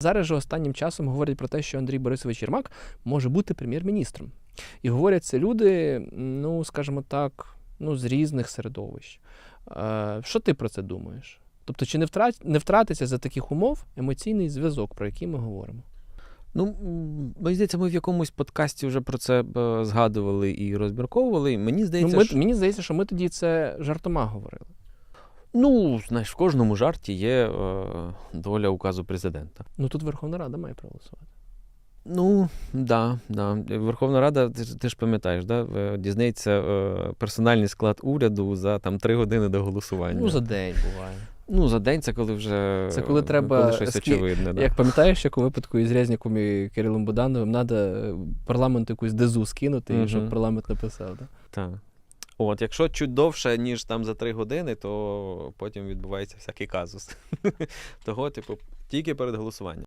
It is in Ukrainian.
Зараз же останнім часом говорять про те, що Андрій Борисович Єрмак може бути прем'єр-міністром. І говорять це люди, ну скажімо так, ну, з різних середовищ. Е, що ти про це думаєш? Тобто, чи не, втрат, не втратиться за таких умов емоційний зв'язок, про який ми говоримо? Ну, мені здається, ми в якомусь подкасті вже про це е, згадували і розмірковували. Мені Ну, здається, ми, що... Мені здається, що ми тоді це жартома говорили. Ну, знаєш, в кожному жарті є е, доля указу президента. Ну тут Верховна Рада має проголосувати. Ну, да, да. Верховна Рада, ти, ти ж пам'ятаєш, да? е, дізнається е, персональний склад уряду за там три години до голосування. Ну, за день буває. Ну, за день це коли вже Це коли треба коли щось скі- очевидне. Да. Як пам'ятаєш, як у випадку із Резніком і Кирилом Будановим, треба парламенту якусь дезу скинути, і щоб парламент написав. Да? Так. От, якщо чуть довше, ніж там за три години, то потім відбувається всякий казус. Того, типу, тільки перед голосуванням.